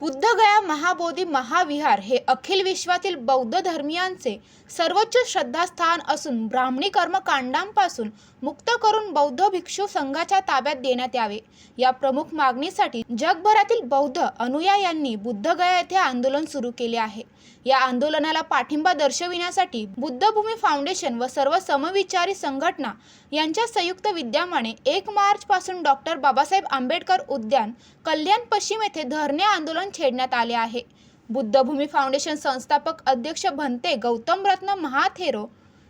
बुद्धगया महाबोधी महाविहार हे अखिल विश्वातील बौद्ध धर्मियांचे सर्वोच्च श्रद्धास्थान असून ब्राह्मणी कर्मकांडांपासून मुक्त करून बौद्ध भिक्षू संघाच्या ताब्यात देण्यात यावे. या प्रमुख मागणीसाठी जगभरातील बौद्ध अनुयायांनी बुद्धगया येथे आंदोलन सुरू केले आहे. या आंदोलनाला पाठिंबा दर्शविण्यासाठी बुद्धभूमी फाउंडेशन व सर्व समविचारी संघटना यांच्या संयुक्त विद्यमाने एक मार्चपासून डॉक्टर बाबासाहेब आंबेडकर उद्यान कल्याण पश्चिम येथे धरणे आंदोलन छेडण्यात आले आहे. बुद्धभूमी फाउंडेशन संस्थापक अध्यक्ष भंते गौतमरत्न महाथेरो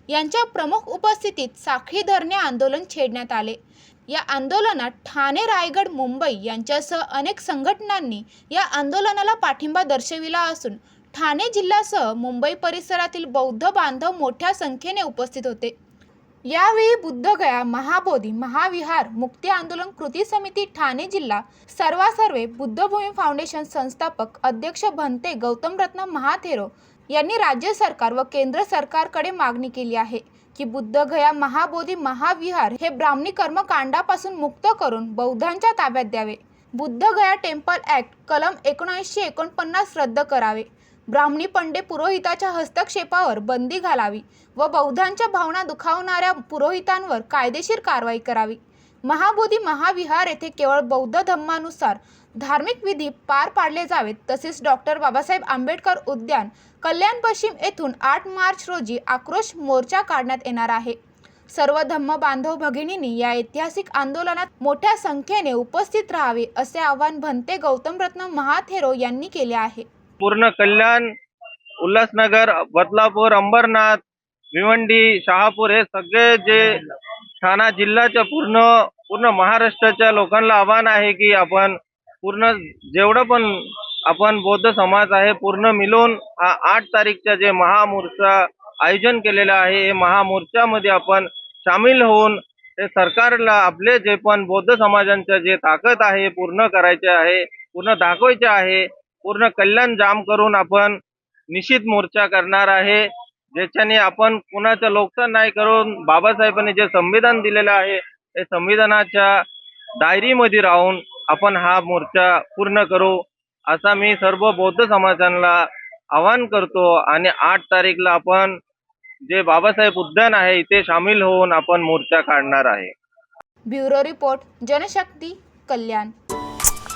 यांच्या प्रमुख उपस्थितीत साखळी धरणे आंदोलन छेडण्यात आले. या आंदोलनात ठाणे रायगड मुंबई यांच्यासह अनेक संघटनांनी या आंदोलनाला पाठिंबा दर्शविला असून ठाणे जिल्ह्यासह मुंबई परिसरातील बौद्ध बांधव मोठ्या संख्येने उपस्थित होते. यावेळी बुद्धगया महाबोधी महाविहार मुक्ती आंदोलन कृती समिती ठाणे जिल्हा सर्वासर्वे बुद्धभूमी फाउंडेशन संस्थापक अध्यक्ष भंते गौतमरत्न महाथेरो यांनी राज्य सरकार व केंद्र सरकारकडे मागणी केली आहे की बुद्धगया महाबोधी महाविहार हे ब्राह्मणी कर्मकांडापासून मुक्त करून बौद्धांच्या ताब्यात द्यावे. बुद्धगया टेम्पल ॲक्ट कलम एकोणऐंशी एकोणपन्नास रद्द करावे. ब्राह्मणी पंडे पुरोहिताच्या हस्तक्षेपावर बंदी घालावी व बौद्धांच्या भावना दुखावणाऱ्या पुरोहितांवर कायदेशीर कारवाई करावी. महाबोधी महाविहार येथे केवळ बौद्ध धम्मानुसार धार्मिक विधी पार पाडले जावेत तसेच डॉक्टर बाबासाहेब आंबेडकर उद्यान कल्याण पश्चिम येथून आठ मार्च रोजी आक्रोश मोर्चा काढण्यात येणार आहे. सर्व धम्म बांधव भगिनींनी या ऐतिहासिक आंदोलनात मोठ्या संख्येने उपस्थित राहावे असे आवाहन भंते गौतम रत्न महाथेरो यांनी केले आहे. पूर्ण कल्याण उल्हासनगर बदलापूर अंबरनाथ भिवंडी शहापूर हे सगळे जे ठाणा जिल्ह्याच्या पूर्ण पूर्ण महाराष्ट्राच्या लोकांना आव्हान आहे की आपण पूर्ण जेवढं पण आपण बौद्ध समाज आहे पूर्ण मिळून हा आठ तारीखच्या जे महामोर्चा आयोजन केलेलं आहे हे महामोर्चामध्ये आपण सामील होऊन ते सरकारला आपले जे पण बौद्ध समाजांच्या जे ताकद आहे पूर्ण करायचे आहे पूर्ण दाखवायचे आहे पूर्ण कल्याण जाम करून आपण निश्चित मोर्चा करणार आहे. ज्याच्याने आपण कुणाचं लोकसान नाही करून बाबासाहेबांनी जे संविधान दिलेलं आहे ते संविधानाच्या डायरीमध्ये राहून आपण हा मोर्चा पूर्ण करू असा मी सर्व बौद्ध समाजांना आवाहन करतो. आणि आठ तारीखला आपण जे बाबासाहेब उद्यान आहे इथे सामील होऊन आपण मोर्चा काढणार आहे. Bureau report Janshakti Kalyan.